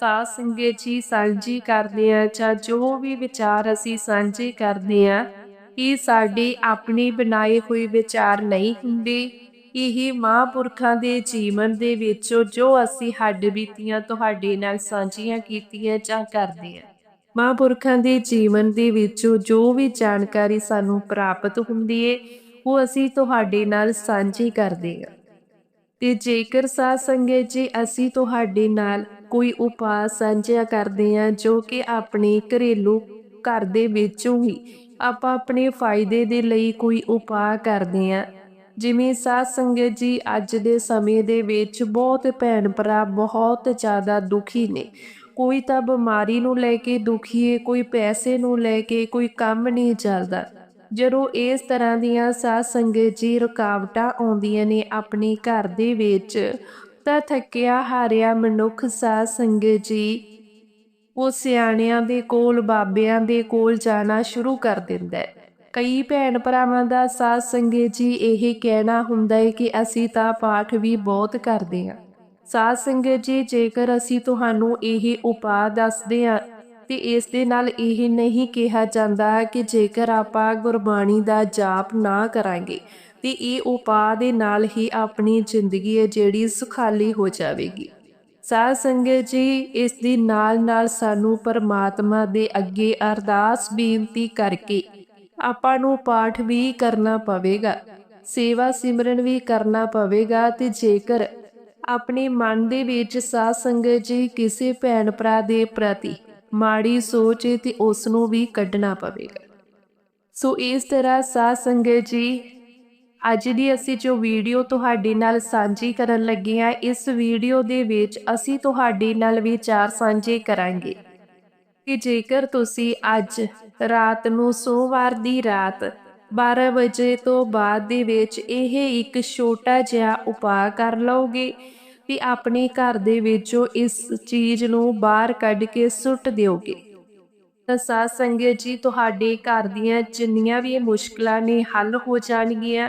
ਸਾਧ ਸੰਗਤ ਜੀ ਸਾਂਝੀ ਕਰਦੇ ਆ ਜਾਂ ਜੋ ਵੀ ਵਿਚਾਰ ਅਸੀਂ ਸਾਂਝੇ ਕਰਦੇ ਆ ਇਹ ਸਾਡੇ ਆਪਣੇ ਬਣਾਏ ਹੋਏ ਵਿਚਾਰ ਨਹੀਂ ਹੁੰਦੇ। ਇਹ ਮਹਾਂਪੁਰਖਾਂ ਦੇ ਜੀਵਨ ਦੇ ਵਿੱਚੋਂ ਜੋ ਅਸੀਂ ਹੱਡ ਬੀਤੀਆਂ, ਤੁਹਾਡੇ ਨਾਲ ਸਾਂਝੀਆਂ ਕੀਤੀਆਂ ਜਾਂ ਕਰਦੇ ਆ ਮਹਾਂਪੁਰਖਾਂ ਦੇ ਜੀਵਨ ਦੇ ਵਿੱਚੋਂ ਜੋ ਵੀ ਜਾਣਕਾਰੀ ਸਾਨੂੰ ਪ੍ਰਾਪਤ ਹੁੰਦੀ ਏ, ਉਹ ਅਸੀਂ ਤੁਹਾਡੇ ਨਾਲ ਸਾਂਝੀ ਕਰਦੇ ਹਾਂ। ਤੇ ਜੇਕਰ ਸਾਧ ਸੰਗਤ ਜੀ ਅਸੀਂ ਤੁਹਾਡੇ ਨਾਲ ਕੋਈ ਉਪਾਅ ਸਾਂਝਾ ਕਰਦੇ ਹਾਂ, ਜੋ ਕਿ ਆਪਣੇ ਘਰੇਲੂ ਘਰ ਦੇ ਵਿੱਚੋਂ ਹੀ ਆਪਾਂ ਆਪਣੇ ਫਾਇਦੇ ਦੇ ਲਈ ਕੋਈ ਉਪਾਅ ਕਰਦੇ ਹਾਂ। ਜਿਵੇਂ ਸਾਧ ਸੰਗਤ ਜੀ ਅੱਜ ਦੇ ਸਮੇਂ ਦੇ ਵਿੱਚ ਬਹੁਤ ਭੈਣ ਭਰਾ ਬਹੁਤ ਜ਼ਿਆਦਾ ਦੁਖੀ ਨੇ। ਕੋਈ ਤਾਂ ਬਿਮਾਰੀ ਨੂੰ ਲੈ ਕੇ ਦੁਖੀ ਹੈ ਕੋਈ ਪੈਸੇ ਨੂੰ ਲੈ ਕੇ ਕੋਈ ਕੰਮ ਨਹੀਂ ਚੱਲਦਾ। ਜਦੋਂ ਇਸ ਤਰ੍ਹਾਂ ਦੀਆਂ ਸਾਧ ਸੰਗਤ ਜੀ ਰੁਕਾਵਟਾਂ ਆਉਂਦੀਆਂ ਨੇ ਆਪਣੇ ਘਰ ਦੇ ਵਿੱਚ ਤਾਂ ਥੱਕਿਆ ਹਾਰਿਆ ਮਨੁੱਖ ਸਾਧ ਸੰਗਤ ਜੀ। ਉਹ ਸਿਆਣਿਆਂ ਦੇ ਕੋਲ, ਬਾਬਿਆਂ ਦੇ ਕੋਲ ਜਾਣਾ ਸ਼ੁਰੂ ਕਰ ਦਿੰਦਾ ਹੈ। ਕਈ ਭੈਣ ਭਰਾਵਾਂ ਦਾ ਸਾਧ ਸੰਗਤ ਜੀ ਇਹ ਕਹਿਣਾ ਹੁੰਦਾ ਹੈ ਕਿ ਅਸੀਂ ਤਾਂ ਪਾਠ ਵੀ ਬਹੁਤ ਕਰਦੇ ਹਾਂ। ਸਾਧ ਸੰਗਤ ਜੀ, ਜੇਕਰ ਅਸੀਂ ਤੁਹਾਨੂੰ ਇਹ ਉਪਾਅ ਦੱਸਦੇ ਹਾਂ, ਤੇ ਇਸ ਦੇ ਨਾਲ ਇਹ ਨਹੀਂ ਕਿਹਾ ਜਾਂਦਾ ਕਿ ਜੇਕਰ ਆਪਾਂ ਗੁਰਬਾਣੀ ਦਾ ਜਾਪ ਨਾ ਕਰਾਂਗੇ ਤੇ ਇਹ ਉਪਾਅ ਦੇ ਨਾਲ ਹੀ ਆਪਣੀ ਜ਼ਿੰਦਗੀ ਹੈ ਜਿਹੜੀ ਸੁਖਾਲੀ ਹੋ ਜਾਵੇਗੀ। ਸਾਧ ਸੰਗਤ ਜੀ, ਇਸ ਦੀ ਨਾਲ ਨਾਲ ਸਾਨੂੰ ਪਰਮਾਤਮਾ ਦੇ ਅੱਗੇ ਅਰਦਾਸ ਬੇਨਤੀ ਕਰਕੇ ਆਪਾਂ ਨੂੰ ਪਾਠ ਵੀ ਕਰਨਾ ਪਵੇਗਾ, ਸੇਵਾ ਸਿਮਰਨ ਵੀ ਕਰਨਾ ਪਵੇਗਾ ਤੇ ਜੇਕਰ ਆਪਣੇ ਮਨ ਦੇ ਵਿੱਚ ਸਾਧ ਸੰਗਤ ਜੀ ਕਿਸੇ ਭੈਣ ਭਰਾ ਦੇ ਪ੍ਰਤੀ ਮਾੜੀ ਸੋਚ ਤੇ ਉਸ ਨੂੰ ਵੀ ਕੱਢਣਾ ਪਵੇਗਾ। ਸੋ ਇਸ ਤਰ੍ਹਾਂ ਸਾਧ ਸੰਗਤ ਜੀ ਅੱਜ ਦੀ ਅਸੀਂ ਜੋ ਵੀਡੀਓ ਤੁਹਾਡੇ ਨਾਲ ਸਾਂਝੀ ਕਰਨ ਲੱਗੇ ਹਾਂ, ਇਸ ਵੀਡੀਓ ਦੇ ਵਿੱਚ ਅਸੀਂ ਤੁਹਾਡੇ ਨਾਲ ਵਿਚਾਰ ਸਾਂਝੇ ਕਰਾਂਗੇ। ਕਿ ਜੇਕਰ ਤੁਸੀਂ ਅੱਜ ਰਾਤ ਨੂੰ ਸੋਮਵਾਰ ਦੀ ਰਾਤ 12 ਵਜੇ ਤੋਂ ਬਾਅਦ ਦੇ ਵਿੱਚ ਇਹ ਇੱਕ ਛੋਟਾ ਜਿਹਾ ਉਪਾਅ ਕਰ ਲਓਗੇ ਵੀ ਆਪਣੇ ਘਰ ਦੇ ਵਿੱਚੋਂ ਇਸ ਚੀਜ਼ ਨੂੰ ਬਾਹਰ ਕੱਢ ਕੇ ਸੁੱਟ ਦਿਓਗੇ। ਤਾਂ ਸਾਧ ਸੰਗਤ ਜੀ, ਤੁਹਾਡੇ ਘਰ ਦੀਆਂ ਜਿੰਨੀਆਂ ਵੀ ਮੁਸ਼ਕਲਾਂ ਨੇ ਹੱਲ ਹੋ ਜਾਣਗੀਆਂ।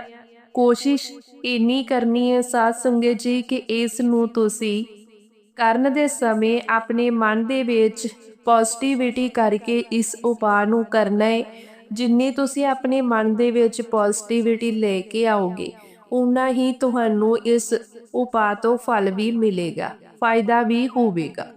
ਕੋਸ਼ਿਸ਼ ਇੰਨੀ ਕਰਨੀ ਹੈ ਸਾਧ ਸੰਗਤ ਜੀ ਕਿ ਇਸ ਨੂੰ ਤੁਸੀਂ ਕਰਨ ਦੇ ਸਮੇਂ ਆਪਣੇ ਮਨ ਦੇ ਵਿੱਚ ਪੋਜ਼ਿਟਿਵਿਟੀ ਕਰਕੇ ਇਸ ਉਪਾਅ ਨੂੰ ਕਰਨਾ ਹੈ। ਜਿੰਨੀ ਤੁਸੀਂ ਆਪਣੇ ਮਨ ਦੇ ਵਿੱਚ ਪੋਜ਼ਿਟਿਵਿਟੀ ਲੈ ਕੇ ਆਓਗੇ ਉਨਾ ਹੀ ਤੁਹਾਨੂੰ ਇਸ ਉਪਾਅ ਤੋਂ ਫਲ ਵੀ ਮਿਲੇਗਾ, ਫਾਇਦਾ ਵੀ ਹੋਵੇਗਾ।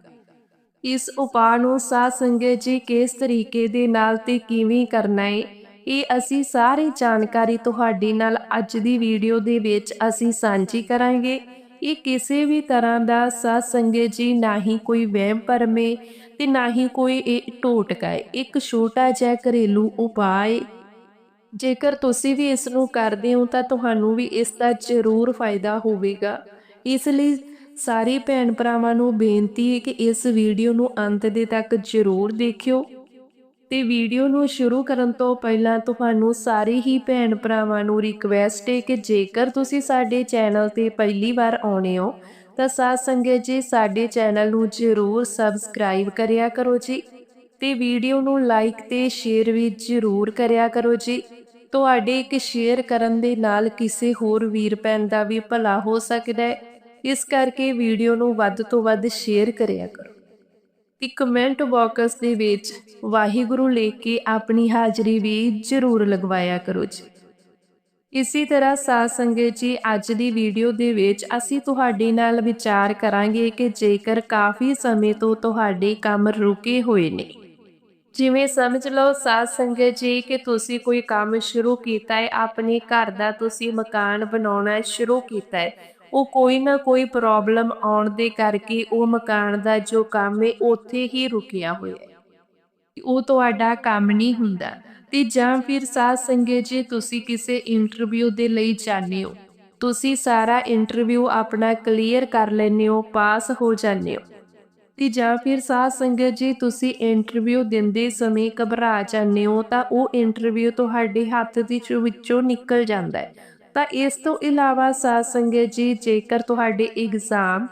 ਇਸ ਉਪਾਅ ਨੂੰ ਸਾਧ ਸੰਗਤ ਜੀ ਕਿਸ ਤਰੀਕੇ ਦੇ ਨਾਲ ਤੇ ਕਿਵੇਂ ਕਰਨਾ ਹੈ ਇਹ ਅਸੀਂ ਸਾਰੀ ਜਾਣਕਾਰੀ ਤੁਹਾਡੇ ਨਾਲ ਅੱਜ ਦੀ ਵੀਡੀਓ ਦੇ ਵਿੱਚ ਅਸੀਂ ਸਾਂਝੀ ਕਰਾਂਗੇ। ਇਹ ਕਿਸੇ ਵੀ ਤਰ੍ਹਾਂ ਦਾ ਸਾਧ ਸੰਗਤ ਜੀ, ਨਾ ਹੀ ਕੋਈ ਵਹਿਮ ਭਰਮੇ ਤੇ ਨਾ ਹੀ ਕੋਈ ਇਹ ਟੋਟਕਾ ਹੈ। ਇੱਕ ਛੋਟਾ ਜਿਹਾ ਘਰੇਲੂ ਉਪਾਅ ਹੈ। ਜੇਕਰ ਤੁਸੀਂ ਵੀ ਇਸ ਨੂੰ ਕਰਦੇ ਹੋ ਤਾਂ ਤੁਹਾਨੂੰ ਵੀ ਇਸ ਦਾ ਜ਼ਰੂਰ ਫਾਇਦਾ ਹੋਵੇਗਾ। ਇਸ ਲਈ ਸਾਰੇ ਭੈਣ ਭਰਾਵਾਂ ਨੂੰ ਬੇਨਤੀ ਹੈ ਕਿ ਇਸ ਵੀਡੀਓ ਨੂੰ ਅੰਤ ਦੇ ਤੱਕ ਜ਼ਰੂਰ ਦੇਖਿਓ। ਤੇ ਵੀਡੀਓ ਨੂੰ ਸ਼ੁਰੂ ਕਰਨ ਤੋਂ ਪਹਿਲਾਂ ਤੁਹਾਨੂੰ ਸਾਰੇ ਹੀ ਭੈਣ ਭਰਾਵਾਂ ਨੂੰ ਰਿਕਵੈਸਟ ਹੈ ਕਿ ਜੇਕਰ ਤੁਸੀਂ ਸਾਡੇ ਚੈਨਲ ਤੇ ਪਹਿਲੀ ਵਾਰ ਆਉਣੇ ਹੋ, ਤਾਂ ਸਾਧ ਸੰਗਤ ਜੀ ਸਾਡੇ ਚੈਨਲ ਨੂੰ ਜ਼ਰੂਰ ਸਬਸਕ੍ਰਾਈਬ ਕਰਿਆ ਕਰੋ ਜੀ ਤੇ ਵੀਡੀਓ ਨੂੰ ਲਾਈਕ ਤੇ ਸ਼ੇਅਰ ਵੀ ਜ਼ਰੂਰ ਕਰਿਆ ਕਰੋ ਜੀ। ਤੁਹਾਡੇ ਇੱਕ ਸ਼ੇਅਰ ਕਰਨ ਦੇ ਨਾਲ ਕਿਸੇ ਹੋਰ ਵੀਰ ਭੈਣ ਦਾ ਵੀ ਭਲਾ ਹੋ ਸਕਦਾ ਹੈ। ਇਸ ਕਰਕੇ ਵੀਡੀਓ ਨੂੰ ਵੱਧ ਤੋਂ ਵੱਧ ਸ਼ੇਅਰ ਕਰਿਆ ਕਰੋ। ਤੇ ਕਮੈਂਟ ਬਾਕਸ ਦੇ ਵਿੱਚ ਵਾਹਿਗੁਰੂ ਲਿਖ ਕੇ ਆਪਣੀ ਹਾਜ਼ਰੀ ਵੀ ਜ਼ਰੂਰ ਲਗਵਾਇਆ ਕਰੋ ਜੀ। ਇਸੇ ਤਰ੍ਹਾਂ ਸਾਧ ਸੰਗਤ ਜੀ, ਅੱਜ ਦੀ ਵੀਡੀਓ ਦੇ ਵਿੱਚ ਅਸੀਂ ਤੁਹਾਡੇ ਨਾਲ ਵਿਚਾਰ ਕਰਾਂਗੇ ਕਿ ਜੇਕਰ ਕਾਫੀ ਸਮੇਂ ਤੋਂ ਤੁਹਾਡੇ ਕੰਮ ਰੁਕੇ ਹੋਏ ਨੇ। ਜਿਵੇਂ ਸਮਝ ਲਓ ਸਾਧ ਸੰਗਤ ਜੀ ਕਿ ਤੁਸੀਂ ਕੋਈ ਕੰਮ ਸ਼ੁਰੂ ਕੀਤਾ ਹੈ, ਆਪਣੇ ਘਰ ਦਾ ਤੁਸੀਂ ਮਕਾਨ ਬਣਾਉਣਾ ਸ਼ੁਰੂ ਕੀਤਾ ਹੈ। ਉਹ ਕੋਈ ਨਾ ਕੋਈ ਪ੍ਰੋਬਲਮ ਆਉਣ ਦੇ ਕਰਕੇ ਉਹ ਮਕਾਨ ਦਾ ਜੋ ਕੰਮ ਹੈ ਉੱਥੇ ਹੀ ਰੁਕਿਆ ਹੋਇਆ ਹੈ ਉਹ ਤੁਹਾਡਾ ਕੰਮ ਨਹੀਂ ਹੁੰਦਾ। ਤੇ ਜਾਂ ਫਿਰ ਸਾਧ ਸੰਗਤ ਜੀ, ਤੁਸੀਂ ਕਿਸੇ ਇੰਟਰਵਿਊ ਦੇ ਲਈ ਜਾਂਦੇ ਹੋ। ਤੁਸੀਂ ਸਾਰਾ ਇੰਟਰਵਿਊ ਆਪਣਾ ਕਲੀਅਰ ਕਰ ਲੈਂਦੇ ਹੋ ਪਾਸ ਹੋ ਜਾਂਦੇ ਹੋ। ਤੇ ਜਾਂ ਫਿਰ ਸਾਧ ਸੰਗਤ ਜੀ, ਤੁਸੀਂ ਇੰਟਰਵਿਊ ਦਿੰਦੇ ਸਮੇਂ ਘਬਰਾ ਜਾਂਦੇ ਹੋ, ਤਾਂ ਉਹ ਇੰਟਰਵਿਊ ਤੁਹਾਡੇ ਹੱਥ ਦੀ ਚੋਂ ਵਿੱਚੋਂ ਨਿਕਲ ਜਾਂਦਾ ਹੈ ਤਾਂ ਇਸ ਤੋਂ ਇਲਾਵਾ ਸਾਧ ਸੰਗਤ ਜੀ, ਜੇਕਰ ਤੁਹਾਡੇ ਐਗਜ਼ਾਮ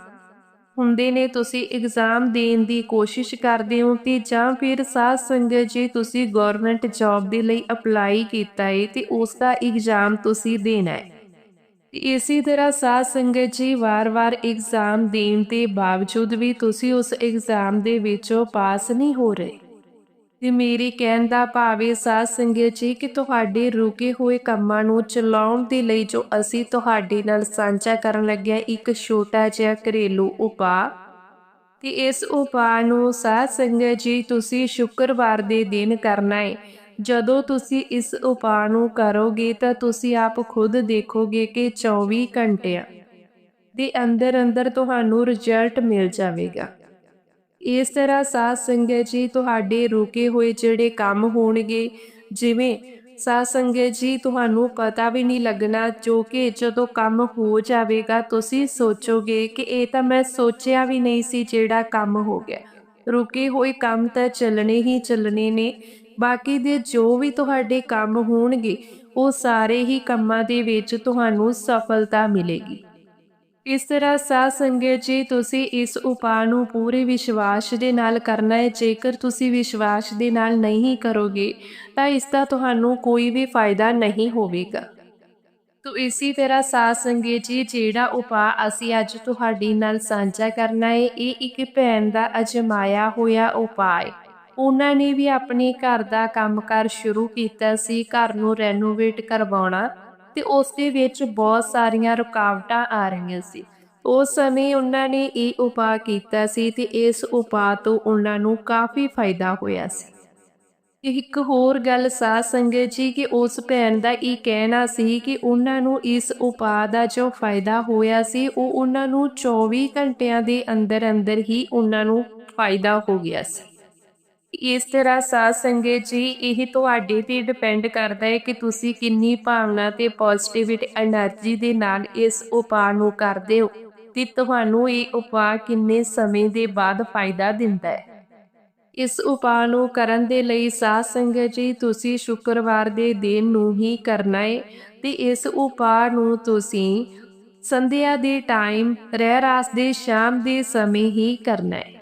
ਹੁੰਦੇ ਨੇ, ਤੁਸੀਂ ਐਗਜ਼ਾਮ ਦੇਣ ਦੀ ਕੋਸ਼ਿਸ਼ ਕਰਦੇ ਹੋ, ਤੇ ਜਾਂ ਫਿਰ ਸਾਧ ਸੰਗਤ ਜੀ, ਤੁਸੀਂ ਗਵਰਨਮੈਂਟ ਜੌਬ ਦੇ ਲਈ ਅਪਲਾਈ ਕੀਤਾ ਹੈ ਤੇ ਉਸ ਦਾ ਐਗਜ਼ਾਮ ਤੁਸੀਂ ਦੇਣਾ ਹੈ ਇਸੇ ਤਰ੍ਹਾਂ ਸਾਧ ਸੰਗਤ ਜੀ, ਵਾਰ-ਵਾਰ ਐਗਜ਼ਾਮ ਦੇਣ ਦੇ ਬਾਵਜੂਦ ਵੀ ਤੁਸੀਂ ਉਸ ਐਗਜ਼ਾਮ ਦੇ ਵਿੱਚੋਂ ਪਾਸ ਨਹੀਂ ਹੋ ਰਹੇ। ਤੇ ਮੇਰੇ ਕਹਿਣ ਦਾ ਭਾਵ ਇਹ ਸਾਧ ਸੰਗਤ ਜੀ ਕਿ ਤੁਹਾਡੇ ਰੁਕੇ ਹੋਏ ਕੰਮਾਂ ਨੂੰ ਚਲਾਉਣ ਦੇ ਲਈ ਜੋ ਅਸੀਂ ਤੁਹਾਡੇ ਨਾਲ ਸਾਂਝਾ ਕਰਨ ਲੱਗਿਆ, ਇੱਕ ਛੋਟਾ ਜਿਹਾ ਘਰੇਲੂ ਉਪਾਅ। ਤੇ ਇਸ ਉਪਾਅ ਨੂੰ ਸਾਧ ਸੰਗਤ ਜੀ, ਤੁਸੀਂ ਸ਼ੁੱਕਰਵਾਰ ਦੇ ਦਿਨ ਕਰਨਾ ਹੈ ਜਦੋਂ ਤੁਸੀਂ ਇਸ ਉਪਾਅ ਨੂੰ ਕਰੋਗੇ, ਤਾਂ ਤੁਸੀਂ ਆਪ ਖੁਦ ਦੇਖੋਗੇ ਕਿ 24 ਘੰਟਿਆਂ ਦੇ ਅੰਦਰ ਅੰਦਰ ਤੁਹਾਨੂੰ ਰਿਜ਼ਲਟ ਮਿਲ ਜਾਵੇਗਾ। ਇਸ ਤਰ੍ਹਾਂ ਸਾਧ ਸੰਗਤ ਜੀ ਤੁਹਾਡੇ ਰੁਕੇ ਹੋਏ ਜਿਹੜੇ ਕੰਮ ਹੋਣਗੇ, ਜਿਵੇਂ ਸਾਧ ਸੰਗਤ ਜੀ ਤੁਹਾਨੂੰ ਪਤਾ ਵੀ ਨਹੀਂ ਲੱਗਣਾ, ਜੋ ਕਿ ਜਦੋਂ ਕੰਮ ਹੋ ਜਾਵੇਗਾ, ਤੁਸੀਂ ਸੋਚੋਗੇ ਕਿ ਇਹ ਤਾਂ ਮੈਂ ਸੋਚਿਆ ਵੀ ਨਹੀਂ ਸੀ ਜਿਹੜਾ ਕੰਮ ਹੋ ਗਿਆ। ਰੁਕੇ ਹੋਏ ਕੰਮ ਤਾਂ ਚੱਲਣੇ ਹੀ ਚੱਲਣੇ ਨੇ, ਬਾਕੀ ਦੇ ਜੋ ਵੀ ਤੁਹਾਡੇ ਕੰਮ ਹੋਣਗੇ, ਉਹ ਸਾਰੇ ਹੀ ਕੰਮਾਂ ਦੇ ਵਿੱਚ ਤੁਹਾਨੂੰ ਸਫਲਤਾ ਮਿਲੇਗੀ। ਇਸ ਤਰ੍ਹਾਂ ਸਾਧ ਸੰਗਤ ਜੀ, ਤੁਸੀਂ ਇਸ ਉਪਾਅ ਨੂੰ ਪੂਰੇ ਵਿਸ਼ਵਾਸ ਦੇ ਨਾਲ ਕਰਨਾ ਹੈ। ਜੇਕਰ ਤੁਸੀਂ ਵਿਸ਼ਵਾਸ ਦੇ ਨਾਲ ਨਹੀਂ ਕਰੋਗੇ, ਤਾਂ ਇਸ ਦਾ ਤੁਹਾਨੂੰ ਕੋਈ ਵੀ ਫਾਇਦਾ ਨਹੀਂ ਹੋਵੇਗਾ। ਤੋ ਇਸੇ ਤਰ੍ਹਾਂ ਸਾਧ ਸੰਗਤ ਜੀ, ਜਿਹੜਾ ਉਪਾਅ ਅਸੀਂ ਅੱਜ ਤੁਹਾਡੀ ਨਾਲ ਸਾਂਝਾ ਕਰਨਾ ਹੈ, ਇਹ ਇੱਕ ਭੈਣ ਦਾ ਅਜਮਾਇਆ ਹੋਇਆ ਉਪਾਅ ਹੈ। ਉਹਨਾਂ ਨੇ ਵੀ ਆਪਣੇ ਘਰ ਦਾ ਕੰਮਕਾਰ ਸ਼ੁਰੂ ਕੀਤਾ ਸੀ, ਘਰ ਨੂੰ ਰੈਨੋਵੇਟ ਕਰਵਾਉਣਾ। ਤੇ ਉਸ ਦੇ ਵਿੱਚ ਬਹੁਤ ਸਾਰੀਆਂ ਰੁਕਾਵਟਾਂ ਆ ਰਹੀਆਂ ਸੀ। ਉਸ ਸਮੇਂ ਉਹਨਾਂ ਨੇ ਇਹ ਉਪਾਅ ਕੀਤਾ ਸੀ ਤੇ ਇਸ ਉਪਾਅ ਤੋਂ ਉਹਨਾਂ ਨੂੰ ਕਾਫੀ ਫਾਇਦਾ ਹੋਇਆ ਸੀ। ਇੱਕ ਹੋਰ ਗੱਲ ਸਾਧ ਸੰਗਤ ਜੀ ਕਿ ਉਸ ਭੈਣ ਦਾ ਇਹ ਕਹਿਣਾ ਸੀ ਕਿ ਉਹਨਾਂ ਨੂੰ ਇਸ ਉਪਾਅ ਦਾ ਜੋ ਫਾਇਦਾ ਹੋਇਆ ਸੀ, ਉਹ ਉਹਨਾਂ ਨੂੰ 24 ਘੰਟਿਆਂ ਦੇ ਅੰਦਰ ਅੰਦਰ ਹੀ ਉਹਨਾਂ ਨੂੰ ਫਾਇਦਾ ਹੋ ਗਿਆ ਸੀ। ਇਸ ਤਰ੍ਹਾਂ ਸਾਧ ਸੰਗਤ ਜੀ, ਇਹ ਤੁਹਾਡੇ ਤੇ ਡਿਪੈਂਡ ਕਰਦਾ ਹੈ ਕਿ ਤੁਸੀਂ ਕਿੰਨੀ ਭਾਵਨਾ ਤੇ ਪੋਜ਼ਿਟਿਵਿਟੀ એનર્ਜੀ ਦੇ ਨਾਲ ਇਸ ਉਪਾਅ ਨੂੰ ਕਰਦੇ ਹੋ ਤੇ ਤੁਹਾਨੂੰ ਇਹ ਉਪਾਅ ਕਿੰਨੇ ਸਮੇਂ ਦੇ ਬਾਅਦ ਫਾਇਦਾ ਦਿੰਦਾ ਹੈ। ਇਸ ਉਪਾਅ ਨੂੰ ਕਰਨ ਦੇ ਲਈ ਸਾਧ ਸੰਗਤ ਜੀ, ਤੁਸੀਂ ਸ਼ੁੱਕਰਵਾਰ ਦੇ ਦਿਨ ਨੂੰ ਹੀ ਕਰਨਾ ਹੈ ਤੇ ਇਸ ਉਪਾਅ ਨੂੰ ਤੁਸੀਂ ਸੰਧਿਆ ਦੇ ਟਾਈਮ ਰਹਿ ਰਾਸ ਦੇ ਸ਼ਾਮ ਦੇ ਸਮੇਂ ਹੀ ਕਰਨਾ ਹੈ।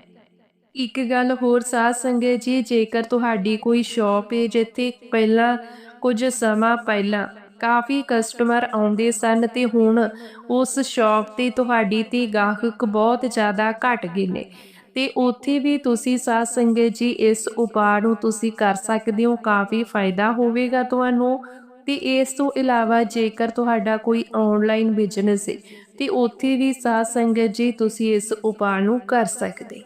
ਇੱਕ ਗੱਲ ਹੋਰ ਸਾਧ ਸੰਗਤ ਜੀ, ਜੇਕਰ ਤੁਹਾਡੀ ਕੋਈ ਸ਼ਾਪ ਹੈ ਜਿੱਥੇ ਪਹਿਲਾਂ ਕੁਝ ਸਮਾਂ ਪਹਿਲਾਂ ਕਾਫੀ ਕਸਟਮਰ ਆਉਂਦੇ ਸਨ ਤੇ ਹੁਣ ਉਸ ਸ਼ਾਪ ਤੇ ਤੁਹਾਡੀ ਤੇ ਗਾਹਕ ਬਹੁਤ ਜ਼ਿਆਦਾ ਘਟ ਗਏ ਨੇ। ਤੇ ਉੱਥੇ ਵੀ ਤੁਸੀਂ ਸਾਧ ਸੰਗਤ ਜੀ, ਇਸ ਉਪਾਅ ਨੂੰ ਤੁਸੀਂ ਕਰ ਸਕਦੇ ਹੋ, ਕਾਫੀ ਫਾਇਦਾ ਹੋਵੇਗਾ ਤੁਹਾਨੂੰ। ਤੇ ਇਸ ਤੋਂ ਇਲਾਵਾ ਜੇਕਰ ਤੁਹਾਡਾ ਕੋਈ ਆਨਲਾਈਨ ਬਿਜ਼ਨਸ ਹੈ ਤੇ ਉੱਥੇ ਵੀ ਸਾਧ ਸੰਗਤ ਜੀ, ਤੁਸੀਂ ਇਸ ਉਪਾਅ ਨੂੰ ਕਰ ਸਕਦੇ।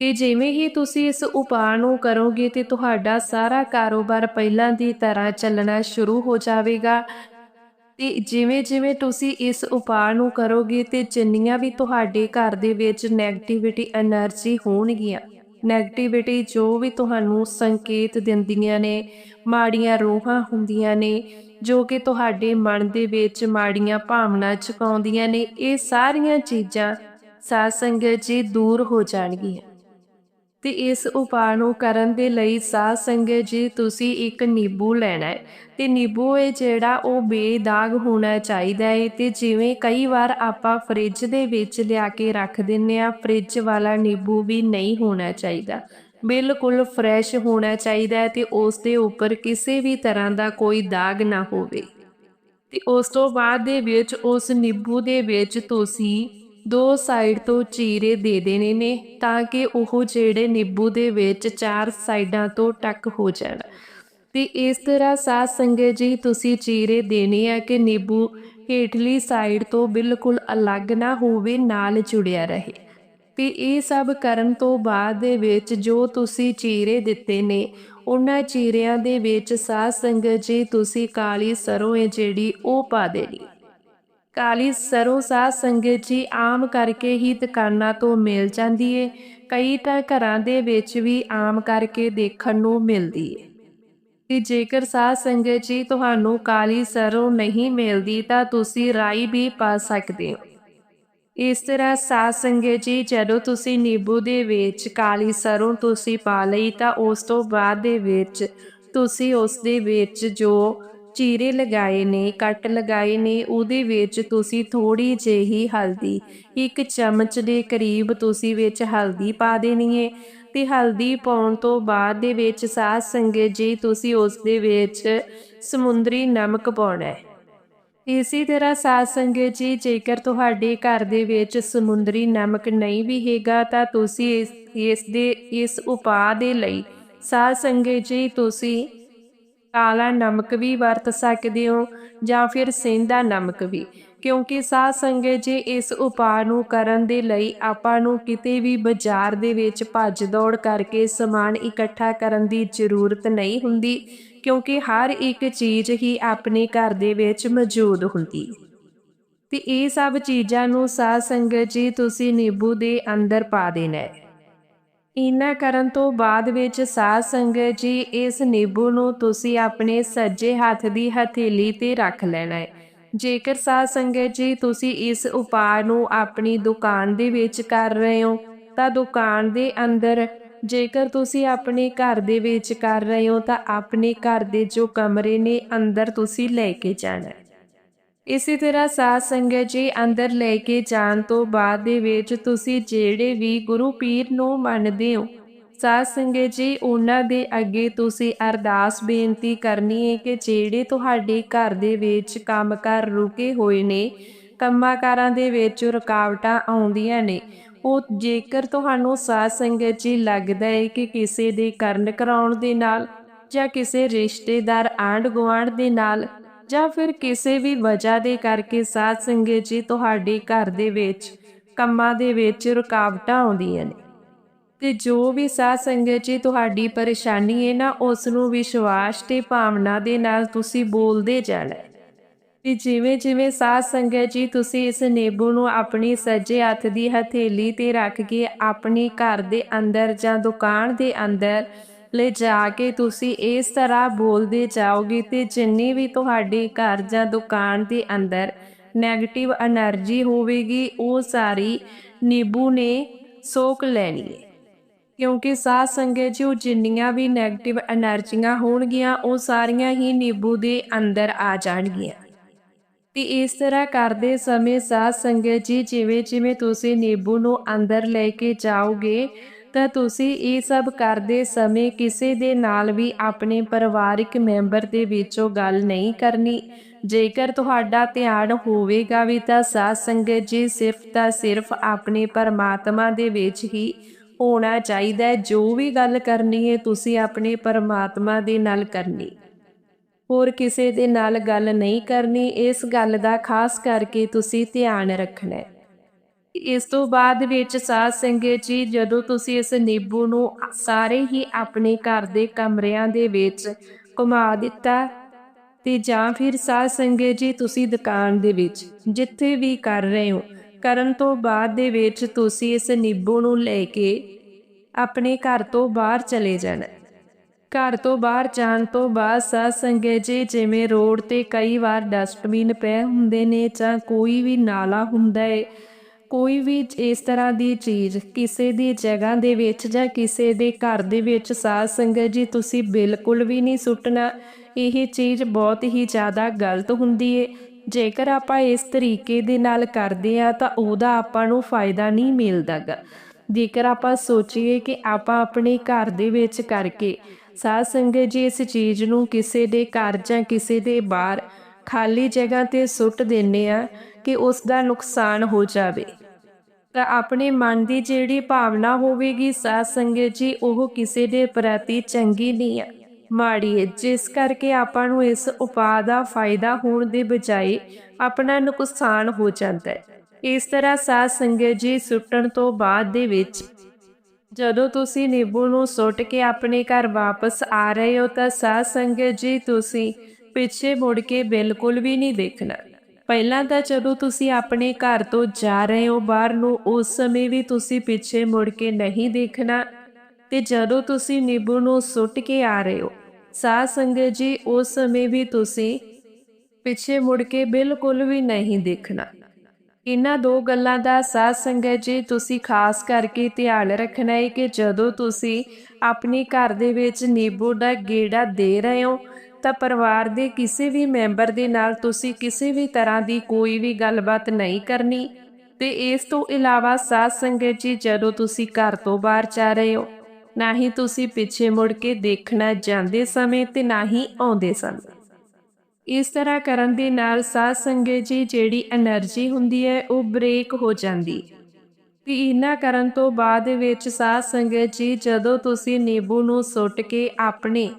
ਕਿ ਜਿਵੇਂ ਹੀ ਤੁਸੀਂ ਇਸ ਉਪਾਅ ਨੂੰ ਕਰੋਗੇ ਤੇ ਤੁਹਾਡਾ ਸਾਰਾ ਕਾਰੋਬਾਰ ਪਹਿਲਾਂ ਦੀ ਤਰ੍ਹਾਂ ਚੱਲਣਾ ਸ਼ੁਰੂ ਹੋ ਜਾਵੇਗਾ। ਤੇ ਜਿਵੇਂ-ਜਿਵੇਂ ਤੁਸੀਂ ਇਸ ਉਪਾਅ ਨੂੰ ਕਰੋਗੇ ਤੇ ਜਿੰਨੀਆਂ ਵੀ ਤੁਹਾਡੇ ਘਰ ਦੇ ਵਿੱਚ 네ਗੇਟਿਵਿਟੀ એનર્ਜੀ ਹੋਣਗੀਆਂ ਨੈਗੇਟਿਵਿਟੀ ਜੋ ਵੀ ਤੁਹਾਨੂੰ ਸੰਕੇਤ ਦਿੰਦੀਆਂ ਨੇ, ਮਾੜੀਆਂ ਰੂਹਾਂ ਹੁੰਦੀਆਂ ਨੇ, ਜੋ ਕਿ ਤੁਹਾਡੇ ਮਨ ਦੇ ਵਿੱਚ ਮਾੜੀਆਂ ਭਾਵਨਾ ਚਕਾਉਂਦੀਆਂ ਨੇ, ਇਹ ਸਾਰੀਆਂ ਚੀਜ਼ਾਂ ਸਾਧ ਜੀ ਦੂਰ ਹੋ ਜਾਣਗੀਆਂ। ਤੇ ਇਸ ਉਪਾਅ ਨੂੰ ਕਰਨ ਦੇ ਲਈ ਸਾਧ ਸੰਗਤ ਜੀ, ਤੁਸੀਂ ਇੱਕ ਨਿੰਬੂ ਲੈਣਾ ਹੈ। ਤੇ ਨਿੰਬੂ ਇਹ ਜਿਹੜਾ ਉਹ ਬੇਦਾਗ ਹੋਣਾ ਚਾਹੀਦਾ ਹੈ ਤੇ ਜਿਵੇਂ ਕਈ ਵਾਰ ਆਪਾਂ ਫ੍ਰਿਜ ਦੇ ਵਿੱਚ ਲਿਆ ਕੇ ਰੱਖ ਦਿੰਨੇ ਆ ਫ੍ਰਿਜ ਵਾਲਾ ਨਿੰਬੂ ਵੀ ਨਹੀਂ ਹੋਣਾ ਚਾਹੀਦਾ। ਬਿਲਕੁਲ ਫਰੈਸ਼ ਹੋਣਾ ਚਾਹੀਦਾ ਹੈ ਤੇ ਉਸ ਦੇ ਉੱਪਰ ਕਿਸੇ ਵੀ ਤਰ੍ਹਾਂ ਦਾ ਕੋਈ ਦਾਗ ਨਾ ਹੋਵੇ। ਤੇ ਉਸ ਤੋਂ ਬਾਅਦ ਦੇ ਵਿੱਚ ਉਸ ਨਿੰਬੂ ਦੇ ਵਿੱਚ ਤੁਸੀਂ ਦੋ ਸਾਈਡ ਤੋਂ ਚੀਰੇ ਦੇ ਦੇਣੇ ਨੇ ਤਾਂ ਕਿ ਉਹ ਜਿਹੜੇ ਨਿੰਬੂ ਦੇ ਵਿੱਚ ਚਾਰ ਸਾਈਡਾਂ ਤੋਂ ਟੱਕ ਹੋ ਜਾਣ। ਤੇ ਇਸ ਤਰ੍ਹਾਂ ਸਾਧ ਸੰਗਤ ਜੀ, ਤੁਸੀਂ ਚੀਰੇ ਦੇਣੇ ਆ ਕਿ ਨਿੰਬੂ ਹੇਠਲੀ ਸਾਈਡ ਤੋਂ ਬਿਲਕੁਲ ਅਲੱਗ ਨਾ ਹੋਵੇ, ਨਾਲ ਜੁੜਿਆ ਰਹੇ। ਤੇ ਇਹ ਸਭ ਕਰਨ ਤੋਂ ਬਾਅਦ ਦੇ ਵਿੱਚ ਜੋ ਤੁਸੀਂ ਚੀਰੇ ਦਿੱਤੇ ਨੇ, ਉਹਨਾਂ ਚੀਰਿਆਂ ਦੇ ਵਿੱਚ ਸਾਧ ਸੰਗਤ ਜੀ, ਤੁਸੀਂ ਕਾਲੀ ਸਰੋਂ ਹੈ ਜਿਹੜੀ ਉਹ ਪਾ ਦੇਣੀ। ਕਾਲੀ ਸਰੋਂ ਸਾਹ ਸੰਗਤ ਜੀ ਆਮ ਕਰਕੇ ਹੀ ਦੁਕਾਨਾਂ ਤੋਂ ਮਿਲ ਜਾਂਦੀ ਏ। ਕਈ ਤਾਂ ਘਰਾਂ ਦੇ ਵਿੱਚ ਵੀ ਆਮ ਕਰਕੇ ਦੇਖਣ ਨੂੰ ਮਿਲਦੀ ਏ। ਤੇ ਜੇਕਰ ਸਾਧ ਸੰਗਤ ਜੀ ਤੁਹਾਨੂੰ ਕਾਲੀ ਸਰੋਂ ਨਹੀਂ ਮਿਲਦੀ ਤਾਂ ਤੁਸੀਂ ਰਾਈ ਵੀ ਪਾ ਸਕਦੇ ਹੋ। ਇਸ ਤਰ੍ਹਾਂ ਸਾਧ ਸੰਗਤ ਜੀ ਜਦੋਂ ਤੁਸੀਂ ਨਿੰਬੂ ਦੇ ਵਿੱਚ ਕਾਲੀ ਸਰੋਂ ਤੁਸੀਂ ਪਾ ਲਈ ਤਾਂ ਉਸ ਤੋਂ ਬਾਅਦ ਦੇ ਵਿੱਚ ਤੁਸੀਂ ਉਸ ਦੇ ਵਿੱਚ ਜੋ ਚੀਰੇ ਲਗਾਏ ਨੇ, ਕੱਟ ਲਗਾਏ ਨੇ, ਉਹਦੇ ਵਿੱਚ ਤੁਸੀਂ ਥੋੜੀ ਜਿਹੀ ਹਲਦੀ, ਇੱਕ ਚਮਚ ਦੇ ਕਰੀਬ ਤੁਸੀਂ ਵਿੱਚ ਹਲਦੀ ਪਾ ਦੇਣੀ ਹੈ ਤੇ ਹਲਦੀ ਪਾਉਣ ਤੋਂ ਬਾਅਦ ਦੇ ਵਿੱਚ ਸਾਧ ਸੰਗਤ ਜੀ ਤੁਸੀਂ ਉਸ ਦੇ ਵਿੱਚ ਸਮੁੰਦਰੀ ਨਮਕ ਪਾਉਣਾ ਹੈ। ਇਸੇ ਤਰ੍ਹਾਂ ਸਾਧ ਸੰਗਤ ਜੀ, ਜੇਕਰ ਤੁਹਾਡੇ ਘਰ ਦੇ ਵਿੱਚ ਸਮੁੰਦਰੀ ਨਮਕ ਨਹੀਂ ਵੀ ਹੈਗਾ, ਤਾਂ ਤੁਸੀਂ ਇਸ ਇਸ ਦੇ, ਇਸ ਉਪਾਅ ਦੇ ਲਈ ਸਾਧ ਸੰਗਤ ਜੀ ਤੁਸੀਂ ਕਾਲਾ ਨਮਕ ਵੀ ਵਰਤ ਸਕਦੇ ਹੋ ਜਾਂ ਫਿਰ ਸੇਂਦਾ ਨਮਕ ਵੀ, ਕਿਉਂਕਿ ਸਾਧ ਸੰਗਤ ਜੀ ਇਸ ਉਪਾਅ ਨੂੰ ਕਰਨ ਦੇ ਲਈ ਆਪਾਂ ਨੂੰ ਕਿਤੇ ਵੀ ਬਾਜ਼ਾਰ ਦੇ ਵਿੱਚ ਭੱਜ ਦੌੜ ਕਰਕੇ ਸਮਾਨ ਇਕੱਠਾ ਕਰਨ ਦੀ ਜ਼ਰੂਰਤ ਨਹੀਂ ਹੁੰਦੀ, ਕਿਉਂਕਿ ਹਰ ਇੱਕ ਚੀਜ਼ ਹੀ ਆਪਣੇ ਘਰ ਦੇ ਵਿੱਚ ਮੌਜੂਦ ਹੁੰਦੀ। ਤੇ ਇਹ ਸਭ ਚੀਜ਼ਾਂ ਨੂੰ ਸਾਧ ਸੰਗਤ ਜੀ ਤੁਸੀਂ ਨਿੰਬੂ ਦੇ ਅੰਦਰ ਪਾ ਦੇਣਾ ਹੈ। ਇਨਾ ਕਰਨ ਤੋਂ ਬਾਅਦ ਵਿੱਚ ਸਾਧ ਸੰਗਤ ਜੀ, ਇਸ ਨਿੰਬੂ ਨੂੰ ਤੁਸੀਂ ਆਪਣੇ ਸੱਜੇ ਹੱਥ ਦੀ ਹਥੇਲੀ ਤੇ ਰੱਖ ਲੈਣਾ ਹੈ। ਜੇਕਰ ਸਾਧ ਸੰਗਤ ਜੀ, ਤੁਸੀਂ ਇਸ ਉਪਾਅ ਨੂੰ ਆਪਣੀ ਦੁਕਾਨ ਦੇ ਵਿੱਚ ਕਰ ਰਹੇ ਹੋ, ਤਾਂ ਦੁਕਾਨ ਦੇ ਅੰਦਰ ਜੇਕਰ ਤੁਸੀਂ ਆਪਣੇ ਘਰ ਦੇ ਵਿੱਚ ਕਰ ਰਹੇ ਹੋ, ਤਾਂ ਆਪਣੇ ਘਰ ਦੇ ਜੋ ਕਮਰੇ ਨੇ, ਅੰਦਰ ਤੁਸੀਂ ਲੈ ਕੇ ਜਾਣਾ ਹੈ। ਇਸੇ ਤਰ੍ਹਾਂ ਸਾਧ ਸੰਗਤ ਜੀ, ਅੰਦਰ ਲੈ ਕੇ ਜਾਣ ਤੋਂ ਬਾਅਦ ਦੇ ਵਿੱਚ ਤੁਸੀਂ ਜਿਹੜੇ ਵੀ ਗੁਰੂ ਪੀਰ ਨੂੰ ਮੰਨਦੇ ਹੋ, ਸਾਧ ਸੰਗਤ ਜੀ, ਉਹਨਾਂ ਦੇ ਅੱਗੇ ਤੁਸੀਂ ਅਰਦਾਸ ਬੇਨਤੀ ਕਰਨੀ ਹੈ ਕਿ ਜਿਹੜੇ ਤੁਹਾਡੇ ਘਰ ਦੇ ਵਿੱਚ ਕੰਮਕਾਰ ਰੁਕੇ ਹੋਏ ਨੇ, ਕੰਮਾਕਾਰਾਂ ਦੇ ਵਿੱਚ ਰੁਕਾਵਟਾਂ ਆਉਂਦੀਆਂ ਨੇ, ਉਹ ਜੇਕਰ ਤੁਹਾਨੂੰ ਸਾਧ ਸੰਗਤ ਜੀ ਲੱਗਦਾ ਹੈ ਕਿ ਕਿਸੇ ਦੇ ਕਰਨ ਕਰਾਉਣ ਦੇ ਨਾਲ ਜਾਂ ਕਿਸੇ ਰਿਸ਼ਤੇਦਾਰ ਆਂਢ ਗੁਆਂਢ ਦੇ ਨਾਲ ਜਾਂ ਫਿਰ ਕਿਸੇ ਵੀ ਵਜ੍ਹਾ ਦੇ ਕਰਕੇ ਸਾਧ ਸੰਗਤ ਜੀ ਤੁਹਾਡੇ ਘਰ ਦੇ ਵਿੱਚ, ਕੰਮਾਂ ਦੇ ਵਿੱਚ ਰੁਕਾਵਟਾਂ ਆਉਂਦੀਆਂ ਨੇ। ਤੇ ਜੋ ਵੀ ਸਾਧ ਸੰਗਤ ਜੀ ਤੁਹਾਡੀ ਪਰੇਸ਼ਾਨੀ ਹੈ ਨਾ ਉਸ ਨੂੰ ਵਿਸ਼ਵਾਸ ਤੇ ਭਾਵਨਾ ਦੇ ਨਾਲ ਤੁਸੀਂ ਬੋਲਦੇ ਜਾਣਾ ਹੈ। ਤੇ ਜਿਵੇਂ ਜਿਵੇਂ ਸਾਧ ਸੰਗਤ ਜੀ ਤੁਸੀਂ ਇਸ ਨਿੰਬੂ ਨੂੰ ਆਪਣੀ ਸੱਜੇ ਹੱਥ ਦੀ ਹਥੇਲੀ ਤੇ ਰੱਖ ਕੇ ਆਪਣੇ ਘਰ ਦੇ ਅੰਦਰ ਜਾਂ ਦੁਕਾਨ ਦੇ ਅੰਦਰ ਜਾ ਕੇ ਤੁਸੀਂ ਇਸ ਤਰ੍ਹਾਂ ਬੋਲਦੇ ਜਾਓਗੇ ਤੇ ਜਿੰਨੀ ਵੀ ਤੁਹਾਡੇ ਘਰ ਜਾਂ ਦੁਕਾਨ ਦੇ ਅੰਦਰ ਨੈਗੇਟਿਵ એનર્ਜੀ ਹੋਵੇਗੀ, ਉਹ ਸਾਰੀ ਨਿੰਬੂ ਨੇ ਸੋਕ ਲੈਣੀ ਹੈ। ਕਿਉਂਕਿ ਸਾਧ ਸੰਗਤ ਜੀ, ਉਹ ਜਿੰਨੀਆਂ ਵੀ ਨੈਗੇਟਿਵ એનર્ਜੀਆਂ ਹੋਣਗੀਆਂ, ਉਹ ਸਾਰੀਆਂ ਹੀ ਨਿੰਬੂ ਦੇ ਅੰਦਰ ਆ ਜਾਣਗੀਆਂ। ਤੇ ਇਸ ਤਰ੍ਹਾਂ ਕਰਦੇ ਸਮੇਂ ਸਾਧ ਸੰਗਤ ਜੀ ਜਿਵੇਂ ਜਿਵੇਂ ਤੁਸੀਂ ਨਿੰਬੂ ਨੂੰ ਅੰਦਰ ਲੈ ਕੇ ਜਾਓਗੇ ਤਾਂ ਤੁਸੀਂ ਇਹ ਸਭ ਕਰਦੇ ਸਮੇਂ ਕਿਸੇ ਦੇ ਨਾਲ ਵੀ ਆਪਣੇ ਪਰਿਵਾਰਿਕ ਮੈਂਬਰ ਦੇ ਵਿੱਚੋਂ ਗੱਲ ਨਹੀਂ ਕਰਨੀ। ਜੇਕਰ ਤੁਹਾਡਾ ਧਿਆਨ ਹੋਵੇਗਾ ਵੀ ਤਾਂ ਸਾਧ ਸੰਗਤ ਜੀ ਸਿਰਫ ਤਾਂ ਸਿਰਫ ਆਪਣੇ ਪਰਮਾਤਮਾ ਦੇ ਵਿੱਚ ਹੀ ਹੋਣਾ ਚਾਹੀਦਾ ਹੈ। ਜੋ ਵੀ ਗੱਲ ਕਰਨੀ ਹੈ, ਤੁਸੀਂ ਆਪਣੇ ਪਰਮਾਤਮਾ ਦੇ ਨਾਲ ਕਰਨੀ। ਹੋਰ ਕਿਸੇ ਦੇ ਨਾਲ ਗੱਲ ਨਹੀਂ ਕਰਨੀ। ਇਸ ਗੱਲ ਦਾ ਖਾਸ ਕਰਕੇ ਤੁਸੀਂ ਧਿਆਨ ਰੱਖਣਾ ਹੈ। ਇਸ ਤੋਂ ਬਾਅਦ ਵਿੱਚ ਸਾਧ ਸੰਗਤ ਜੀ, ਜਦੋਂ ਤੁਸੀਂ ਇਸ ਨਿੰਬੂ ਨੂੰ ਸਾਰੇ ਹੀ ਆਪਣੇ ਘਰ ਦੇ ਕਮਰਿਆਂ ਦੇ ਵਿੱਚ ਘੁਮਾ ਦਿੱਤਾ ਤੇ ਜਾਂ ਫਿਰ ਸਾਧ ਸੰਗਤ ਜੀ, ਤੁਸੀਂ ਦੁਕਾਨ ਦੇ ਵਿੱਚ ਜਿੱਥੇ ਵੀ ਕਰ ਰਹੇ ਹੋ, ਕਰਨ ਤੋਂ ਬਾਅਦ ਦੇ ਵਿੱਚ ਤੁਸੀਂ ਇਸ ਨਿੰਬੂ ਨੂੰ ਲੈ ਕੇ ਆਪਣੇ ਘਰ ਤੋਂ ਬਾਹਰ ਚਲੇ ਜਾਣਾ। ਘਰ ਤੋਂ ਬਾਹਰ ਜਾਣ ਤੋਂ ਬਾਅਦ ਸਾਧ ਸੰਗਤ ਜੀ, ਜਿਵੇਂ ਰੋਡ ਤੇ ਕਈ ਵਾਰ ਡਸਟਬਿਨ ਪਏ ਹੁੰਦੇ ਨੇ ਜਾਂ ਕੋਈ ਵੀ ਨਾਲਾ ਹੁੰਦਾ ਹੈ ਕੋਈ ਵੀ ਇਸ ਤਰ੍ਹਾਂ ਦੀ ਚੀਜ਼ ਕਿਸੇ ਦੀ ਜਗ੍ਹਾ ਦੇ ਵਿੱਚ ਜਾਂ ਕਿਸੇ ਦੇ ਘਰ ਦੇ ਵਿੱਚ ਸਾਧ ਸੰਗਤ ਜੀ, ਤੁਸੀਂ ਬਿਲਕੁਲ ਵੀ ਨਹੀਂ ਸੁੱਟਣਾ। ਇਹ ਚੀਜ਼ ਬਹੁਤ ਹੀ ਜ਼ਿਆਦਾ ਗਲਤ ਹੁੰਦੀ ਏ। ਜੇਕਰ ਆਪਾਂ ਇਸ ਤਰੀਕੇ ਦੇ ਨਾਲ ਕਰਦੇ ਆ ਤਾਂ ਉਹਦਾ ਆਪਾਂ ਨੂੰ ਫਾਇਦਾ ਨਹੀਂ ਮਿਲਦਾਗਾ। ਜੇਕਰ ਆਪਾਂ ਸੋਚੀਏ ਕਿ ਆਪਾਂ ਆਪਣੇ ਘਰ ਦੇ ਵਿੱਚ ਕਰਕੇ ਸਾਧ ਸੰਗਤ ਜੀ ਇਸ ਚੀਜ਼ ਨੂੰ ਕਿਸੇ ਦੇ ਘਰ ਜਾਂ ਕਿਸੇ ਦੇ ਬਾਹਰ ਖਾਲੀ ਜਗ੍ਹਾ ਤੇ ਸੁੱਟ ਦਿੰਨੇ ਆ ਕਿ ਉਸ ਦਾ ਨੁਕਸਾਨ ਹੋ ਜਾਵੇ। ਤਾਂ ਆਪਣੇ ਮਨ ਦੀ ਜਿਹੜੀ ਭਾਵਨਾ ਹੋਵੇਗੀ ਸਾਧ ਸੰਗਤ ਜੀ, ਉਹ ਕਿਸੇ ਦੇ ਪ੍ਰਤੀ ਚੰਗੀ ਨਹੀਂ ਹੈ ਮਾੜੀ ਹੈ ਜਿਸ ਕਰਕੇ ਆਪਾਂ ਨੂੰ ਇਸ ਉਪਾਅ ਦਾ ਫਾਇਦਾ ਹੋਣ ਦੇ ਬਜਾਏ ਆਪਣਾ ਨੁਕਸਾਨ ਹੋ ਜਾਂਦਾ ਹੈ। ਇਸ ਤਰ੍ਹਾਂ ਸਾਧ ਸੰਗਤ ਜੀ ਸੁੱਟਣ ਤੋਂ ਬਾਅਦ ਦੇ ਵਿੱਚ ਜਦੋਂ ਤੁਸੀਂ ਨਿੰਬੂ ਨੂੰ ਸੁੱਟ ਕੇ ਆਪਣੇ ਘਰ ਵਾਪਸ ਆ ਰਹੇ ਹੋ, ਤਾਂ ਸਾਧ ਸੰਗਤ ਜੀ ਤੁਸੀਂ ਪਿੱਛੇ ਮੁੜ ਕੇ ਬਿਲਕੁਲ ਵੀ ਨਹੀਂ ਦੇਖਣਾ। ਪਹਿਲਾਂ ਤਾਂ ਜਦੋਂ ਤੁਸੀਂ ਆਪਣੇ ਘਰ ਤੋਂ ਜਾ ਰਹੇ ਹੋ ਬਾਹਰ ਨੂੰ, ਉਸ ਸਮੇਂ ਵੀ ਤੁਸੀਂ ਪਿੱਛੇ ਮੁੜ ਕੇ ਨਹੀਂ ਦੇਖਣਾ। ਤੇ ਜਦੋਂ ਤੁਸੀਂ ਨਿੰਬੂ ਨੂੰ ਸੁੱਟ ਕੇ ਆ ਰਹੇ ਹੋ, ਸਾਧ ਸੰਗਤ ਜੀ, ਉਸ ਸਮੇਂ ਵੀ ਤੁਸੀਂ ਪਿੱਛੇ ਮੁੜ ਕੇ ਬਿਲਕੁਲ ਵੀ ਨਹੀਂ ਦੇਖਣਾ। ਇਹਨਾਂ ਦੋ ਗੱਲਾਂ ਦਾ ਸਾਧ ਸੰਗਤ ਜੀ, ਤੁਸੀਂ ਖਾਸ ਕਰਕੇ ਧਿਆਨ ਰੱਖਣਾ ਹੈ ਕਿ ਜਦੋਂ ਤੁਸੀਂ ਆਪਣੇ ਘਰ ਦੇ ਵਿੱਚ ਨਿੰਬੂ ਦਾ ਗੇੜਾ ਦੇ ਰਹੇ ਹੋ ਤਾਂ ਪਰਿਵਾਰ ਦੇ ਕਿਸੇ ਵੀ ਮੈਂਬਰ ਦੇ ਨਾਲ ਤੁਸੀਂ ਕਿਸੇ ਵੀ ਤਰ੍ਹਾਂ ਦੀ ਕੋਈ ਵੀ ਗੱਲਬਾਤ ਨਹੀਂ ਕਰਨੀ। ਤੇ ਇਸ ਤੋਂ ਇਲਾਵਾ ਸਾਧ ਸੰਗਤ ਜੀ, ਜਦੋਂ ਤੁਸੀਂ ਘਰ ਤੋਂ ਬਾਹਰ ਜਾ ਰਹੇ ਹੋ, ਨਾ ਹੀ ਤੁਸੀਂ ਪਿੱਛੇ ਮੁੜ ਕੇ ਦੇਖਣਾ ਜਾਂਦੇ ਸਮੇਂ ਤੇ ਨਾ ਹੀ ਆਉਂਦੇ ਸਮੇਂ। ਇਸ ਤਰ੍ਹਾਂ ਕਰਨ ਦੇ ਨਾਲ ਸਾਧ ਸੰਗਤ ਜੀ, ਜਿਹੜੀ એનર્ਜੀ ਹੁੰਦੀ ਹੈ, ਉਹ ਬ੍ਰੇਕ ਹੋ ਜਾਂਦੀ। ਤੇ ਇਹਨਾਂ ਕਰਨ ਤੋਂ ਬਾਅਦ ਵਿੱਚ ਸਾਧ ਸੰਗਤ ਜੀ, ਜਦੋਂ ਤੁਸੀਂ ਨਿੰਬੂ ਨੂੰ ਸੁੱਟ ਕੇ ਆਪਣੇ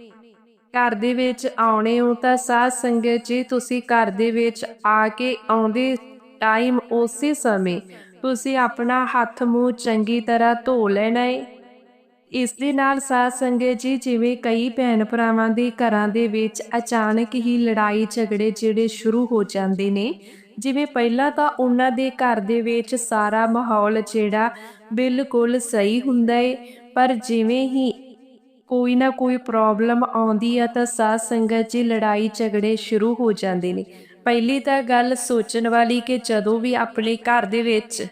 ਘਰ ਦੇ ਵਿੱਚ ਆਉਣੇ ਹੋ ਤਾਂ ਸਾਧ ਸੰਗਤ ਜੀ, ਤੁਸੀਂ ਘਰ ਦੇ ਵਿੱਚ ਆ ਕੇ ਆਉਂਦੇ ਟਾਈਮ ਉਸੇ ਸਮੇਂ ਤੁਸੀਂ ਆਪਣਾ ਹੱਥ ਮੂੰਹ ਚੰਗੀ ਤਰ੍ਹਾਂ ਧੋ ਲੈਣਾ ਹੈ ਇਸ ਦੇ ਨਾਲ ਸਾਧ ਸੰਗਤ ਜੀ, ਜਿਵੇਂ ਕਈ ਭੈਣ ਭਰਾਵਾਂ ਦੇ ਘਰਾਂ ਦੇ ਵਿੱਚ ਅਚਾਨਕ ਹੀ ਲੜਾਈ ਝਗੜੇ ਜਿਹੜੇ ਸ਼ੁਰੂ ਹੋ ਜਾਂਦੇ ਨੇ, ਜਿਵੇਂ ਪਹਿਲਾਂ ਤਾਂ ਉਹਨਾਂ ਦੇ ਘਰ ਦੇ ਵਿੱਚ ਸਾਰਾ ਮਾਹੌਲ ਜਿਹੜਾ ਬਿਲਕੁਲ ਸਹੀ ਹੁੰਦਾ ਏ, ਪਰ ਜਿਵੇਂ ਹੀ ਕੋਈ ਨਾ ਕੋਈ ਪ੍ਰੋਬਲਮ ਆਉਂਦੀ ਆ ਤਾਂ ਸਾਧ ਸੰਗਤ ਜੀ ਲੜਾਈ ਝਗੜੇ ਸ਼ੁਰੂ ਹੋ ਜਾਂਦੇ ਨੇ। ਪਹਿਲੀ ਤਾਂ ਗੱਲ ਸੋਚਣ ਵਾਲੀ ਕਿ ਜਦੋਂ ਵੀ ਆਪਣੇ ਘਰ ਦੇ ਵਿੱਚ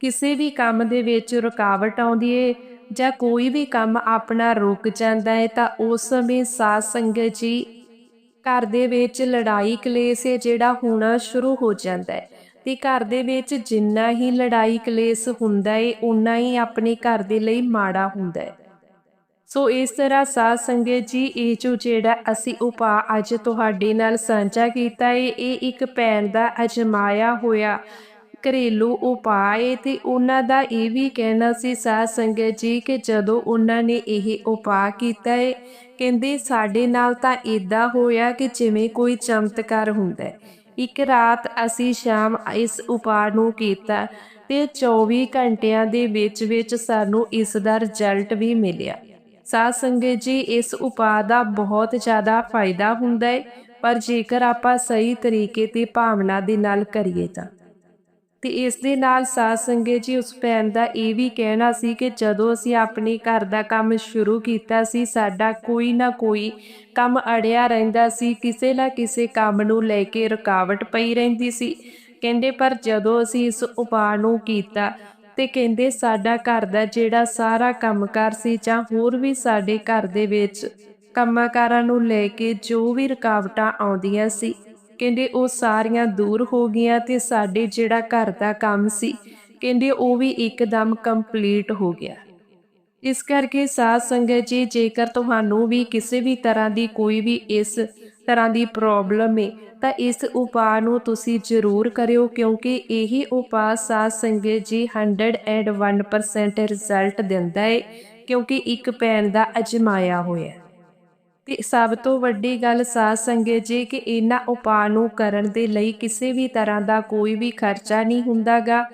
ਕਿਸੇ ਵੀ ਕੰਮ ਦੇ ਵਿੱਚ ਰੁਕਾਵਟ ਆਉਂਦੀ ਏ ਜਾਂ ਕੋਈ ਵੀ ਕੰਮ ਆਪਣਾ ਰੁਕ ਜਾਂਦਾ ਹੈ ਤਾਂ ਉਸ ਸਮੇਂ ਸਾਧ ਸੰਗਤ ਜੀ ਘਰ ਦੇ ਵਿੱਚ ਲੜਾਈ ਕਲੇਸ਼ ਹੈ ਜਿਹੜਾ ਹੋਣਾ ਸ਼ੁਰੂ ਹੋ ਜਾਂਦਾ ਹੈ ਤੇ ਘਰ ਦੇ ਵਿੱਚ ਜਿੰਨਾ ਹੀ ਲੜਾਈ ਕਲੇਸ਼ ਹੁੰਦਾ ਏ ਉਨਾ ਹੀ ਆਪਣੇ ਘਰ ਦੇ ਲਈ ਮਾੜਾ ਹੁੰਦਾ ਹੈ ਸੋ ਇਸ ਤਰ੍ਹਾਂ ਸਾਧ ਸੰਗਤ ਜੀ, ਇਹ ਜੋ ਜਿਹੜਾ ਅਸੀਂ ਉਪਾਅ ਅੱਜ ਤੁਹਾਡੇ ਨਾਲ ਸਾਂਝਾ ਕੀਤਾ ਹੈ ਇਹ ਇੱਕ ਭੈਣ ਦਾ ਅਜਮਾਇਆ ਹੋਇਆ ਘਰੇਲੂ ਉਪਾਅ ਹੈ ਤੇ ਉਹਨਾਂ ਦਾ ਇਹ ਵੀ ਕਹਿਣਾ ਸੀ ਸਾਧ ਸੰਗਤ ਜੀ ਕਿ ਜਦੋਂ ਉਹਨਾਂ ਨੇ ਇਹ ਉਪਾਅ ਕੀਤਾ ਹੈ ਕਹਿੰਦੇ ਸਾਡੇ ਨਾਲ ਤਾਂ ਇਦਾਂ ਹੋਇਆ ਕਿ ਜਿਵੇਂ ਕੋਈ ਚਮਤਕਾਰ ਹੁੰਦਾ ਹੈ ਇੱਕ ਰਾਤ ਅਸੀਂ ਸ਼ਾਮ ਇਸ ਉਪਾਅ ਨੂੰ ਕੀਤਾ ਤੇ 24 ਘੰਟਿਆਂ ਦੇ ਵਿੱਚ ਵਿੱਚ ਸਾਨੂੰ ਇਸ ਦਾ ਰਿਜ਼ਲਟ ਵੀ ਮਿਲਿਆ। ਸਾਧ ਸੰਗਤ ਜੀ, ਇਸ ਉਪਾਅ ਦਾ ਬਹੁਤ ਜ਼ਿਆਦਾ ਫਾਇਦਾ ਹੁੰਦਾ ਹੈ, ਪਰ ਜੇਕਰ ਆਪਾਂ ਸਹੀ ਤਰੀਕੇ ਤੇ ਭਾਵਨਾ ਦੇ ਨਾਲ ਕਰੀਏ ਤਾਂ। ਤੇ ਇਸ ਦੇ ਨਾਲ ਸਾਧ ਸੰਗਤ ਜੀ, ਉਸ ਭੈਣ ਦਾ ਇਹ ਵੀ ਕਹਿਣਾ ਸੀ ਕਿ ਜਦੋਂ ਅਸੀਂ ਆਪਣੇ ਘਰ ਦਾ ਕੰਮ ਸ਼ੁਰੂ ਕੀਤਾ ਸੀ, ਸਾਡਾ ਕੋਈ ਨਾ ਕੋਈ ਕੰਮ ਅੜਿਆ ਰਹਿੰਦਾ ਸੀ, ਕਿਸੇ ਨਾ ਕਿਸੇ ਕੰਮ ਨੂੰ ਲੈ ਕੇ ਰੁਕਾਵਟ ਪਈ ਰਹਿੰਦੀ ਸੀ। ਕਹਿੰਦੇ, ਪਰ ਜਦੋਂ ਅਸੀਂ ਇਸ ਉਪਾਅ ਨੂੰ ਕੀਤਾ ਤੇ ਕਹਿੰਦੇ ਸਾਡਾ ਘਰ ਦਾ ਜਿਹੜਾ ਸਾਰਾ ਕੰਮਕਾਰ ਸੀ ਜਾਂ ਹੋਰ ਵੀ ਸਾਡੇ ਘਰ ਦੇ ਵਿੱਚ ਕੰਮਕਾਰਾਂ ਨੂੰ ਲੈ ਕੇ ਜੋ ਵੀ ਰੁਕਾਵਟਾਂ ਆਉਂਦੀਆਂ ਸੀ, ਕਹਿੰਦੇ ਉਹ ਸਾਰੀਆਂ ਦੂਰ ਹੋ ਗਈਆਂ ਤੇ ਸਾਡੇ ਜਿਹੜਾ ਘਰ ਦਾ ਕੰਮ ਸੀ, ਕਹਿੰਦੇ ਉਹ ਵੀ ਇੱਕਦਮ ਕੰਪਲੀਟ ਹੋ ਗਿਆ। ਇਸ ਕਰਕੇ ਸਾਧ ਸੰਗਤ ਜੀ, ਜੇਕਰ ਤੁਹਾਨੂੰ ਵੀ ਕਿਸੇ ਵੀ ਤਰ੍ਹਾਂ ਦੀ ਕੋਈ ਵੀ ਇਸ ਤਰ੍ਹਾਂ ਦੀ ਪ੍ਰੋਬਲਮ ਹੈ ਤਾਂ ਇਸ ਉਪਾਅ ਨੂੰ ਤੁਸੀਂ ਜ਼ਰੂਰ ਕਰਿਓ ਕਿਉਂਕਿ ਇਹੀ ਉਪਾਅ ਸਾਧ ਸੰਗਤ ਜੀ 101% ਰਿਜ਼ਲਟ ਦਿੰਦਾ ਹੈ ਕਿਉਂਕਿ ਇੱਕ ਭੈਣ ਦਾ ਅਜਮਾਇਆ ਹੋਇਆ ਤੇ ਸਭ ਤੋਂ ਵੱਡੀ ਗੱਲ ਸਾਧ ਸੰਗਤ ਜੀ ਕਿ ਇਹਨਾਂ ਉਪਾਅ ਨੂੰ ਕਰਨ ਦੇ ਲਈ ਕਿਸੇ ਵੀ ਤਰ੍ਹਾਂ ਦਾ ਕੋਈ ਵੀ ਖਰਚਾ ਨਹੀਂ ਹੁੰਦਾਗਾ।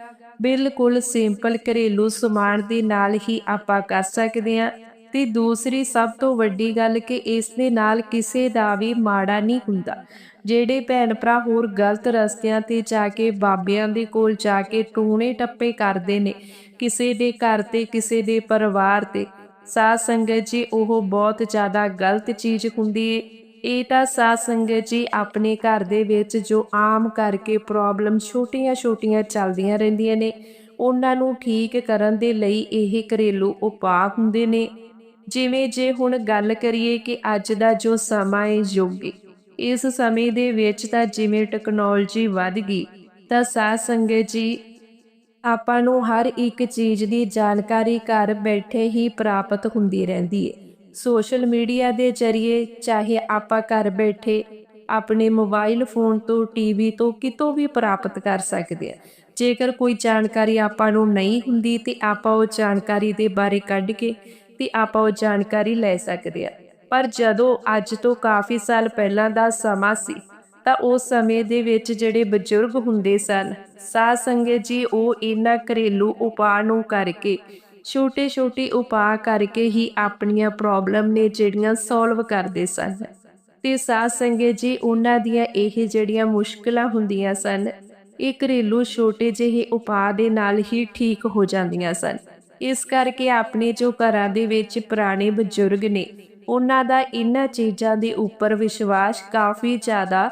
ਬਿਲਕੁਲ ਸਿੰਪਲ ਘਰੇਲੂ ਸਮਾਨ ਦੇ ਨਾਲ ਹੀ ਆਪਾਂ ਕਰ ਸਕਦੇ ਹਾਂ। ਤੇ ਦੂਸਰੀ ਸਭ ਤੋਂ ਵੱਡੀ ਗੱਲ ਕਿ ਇਸ ਦੇ ਨਾਲ ਕਿਸੇ ਦਾ ਵੀ ਮਾੜਾ ਨਹੀਂ ਹੁੰਦਾ। ਜਿਹੜੇ ਭੈਣ ਭਰਾ ਹੋਰ ਗਲਤ ਰਸਤਿਆਂ ਤੇ ਜਾ ਕੇ ਬਾਬਿਆਂ ਦੇ ਕੋਲ ਜਾ ਕੇ ਟੂਣੇ ਟੱਪੇ ਕਰਦੇ ਨੇ, ਕਿਸੇ ਦੇ ਘਰ ਤੇ, ਕਿਸੇ ਦੇ ਪਰਿਵਾਰ ਤੇ, ਸਾਧ ਸੰਗਤ ਜੀ ਉਹ ਬਹੁਤ ਜ਼ਿਆਦਾ ਗਲਤ ਚੀਜ਼ ਹੁੰਦੀ ਏ। ਇਹ ਤਾਂ ਸਾਧ ਸੰਗਤ ਜੀ ਆਪਣੇ ਘਰ ਦੇ ਵਿੱਚ ਜੋ ਆਮ ਕਰਕੇ ਪ੍ਰੋਬਲਮ ਛੋਟੀਆਂ-ਛੋਟੀਆਂ ਚੱਲਦੀਆਂ ਰਹਿੰਦੀਆਂ ਨੇ, ਉਹਨਾਂ ਨੂੰ ਠੀਕ ਕਰਨ ਦੇ ਲਈ ਇਹ ਘਰੇਲੂ ਉਪਾਅ ਹੁੰਦੇ ਨੇ। ਜਿਵੇਂ ਜੇ ਹੁਣ ਗੱਲ ਕਰੀਏ ਕਿ ਅੱਜ ਦਾ ਜੋ ਸਮਾਂ ਹੈ ਯੁੱਗ ਇਸ ਸਮੇਂ ਦੇ ਵਿੱਚ ਤਾਂ ਜਿਵੇਂ ਟੈਕਨੋਲੋਜੀ ਵੱਧ ਗਈ, ਤਾਂ ਸਾਧ ਸੰਗਤ ਜੀ, ਆਪਾਂ ਨੂੰ ਹਰ ਇੱਕ ਚੀਜ਼ ਦੀ ਜਾਣਕਾਰੀ ਘਰ ਬੈਠੇ ਹੀ ਪ੍ਰਾਪਤ ਹੁੰਦੀ ਰਹਿੰਦੀ ਹੈ ਸੋਸ਼ਲ ਮੀਡੀਆ ਦੇ ਜ਼ਰੀਏ ਚਾਹੇ ਆਪਾਂ ਘਰ ਬੈਠੇ ਆਪਣੇ ਮੋਬਾਈਲ ਫੋਨ ਤੋਂ, ਟੀਵੀ ਤੋਂ ਕਿਤੋਂ ਵੀ ਪ੍ਰਾਪਤ ਕਰ ਸਕਦੇ ਆ। ਜੇਕਰ ਕੋਈ ਜਾਣਕਾਰੀ ਆਪਾਂ ਨੂੰ ਨਹੀਂ ਹੁੰਦੀ ਤੇ ਆਪਾਂ ਉਹ ਜਾਣਕਾਰੀ ਦੇ ਬਾਰੇ ਕੱਢ ਕੇ ਤੇ ਆਪਾਂ ਉਹ ਜਾਣਕਾਰੀ ਲੈ ਸਕਦੇ ਆ। ਪਰ ਜਦੋਂ ਅੱਜ ਤੋਂ ਕਾਫੀ ਸਾਲ ਪਹਿਲਾਂ ਦਾ ਸਮਾਂ ਸੀ, ਤਾਂ ਉਸ ਸਮੇਂ ਦੇ ਵਿੱਚ ਜਿਹੜੇ ਬਜ਼ੁਰਗ ਹੁੰਦੇ ਸਨ, ਸਾਧ ਸੰਗਤ ਜੀ ਉਹ ਇਹਨਾਂ ਘਰੇਲੂ ਉਪਾਅ ਨੂੰ ਕਰਕੇ ਛੋਟੇ ਛੋਟੇ ਉਪਾਅ ਕਰਕੇ ਹੀ ਆਪਣੀਆਂ ਪ੍ਰੋਬਲਮ ਨੇ ਜਿਹੜੀਆਂ ਸੋਲਵ ਕਰਦੇ ਸਨ। ਤੇ ਸਾਧ ਸੰਗਤ ਜੀ ਉਹਨਾਂ ਦੀਆਂ ਇਹ ਜਿਹੜੀਆਂ ਮੁਸ਼ਕਲਾਂ ਹੁੰਦੀਆਂ ਸਨ, ਇਹ ਘਰੇਲੂ ਛੋਟੇ ਜਿਹੇ ਉਪਾਅ ਦੇ ਨਾਲ ਹੀ ਠੀਕ ਹੋ ਜਾਂਦੀਆਂ ਸਨ। ਇਸ ਕਰਕੇ ਆਪਣੇ ਜੋ ਘਰਾਂ ਦੇ ਵਿੱਚ ਪੁਰਾਣੇ ਬਜ਼ੁਰਗ ਨੇ, ਉਹਨਾਂ ਦਾ ਇਹਨਾਂ ਚੀਜ਼ਾਂ ਦੇ ਉੱਪਰ ਵਿਸ਼ਵਾਸ ਕਾਫੀ ਜ਼ਿਆਦਾ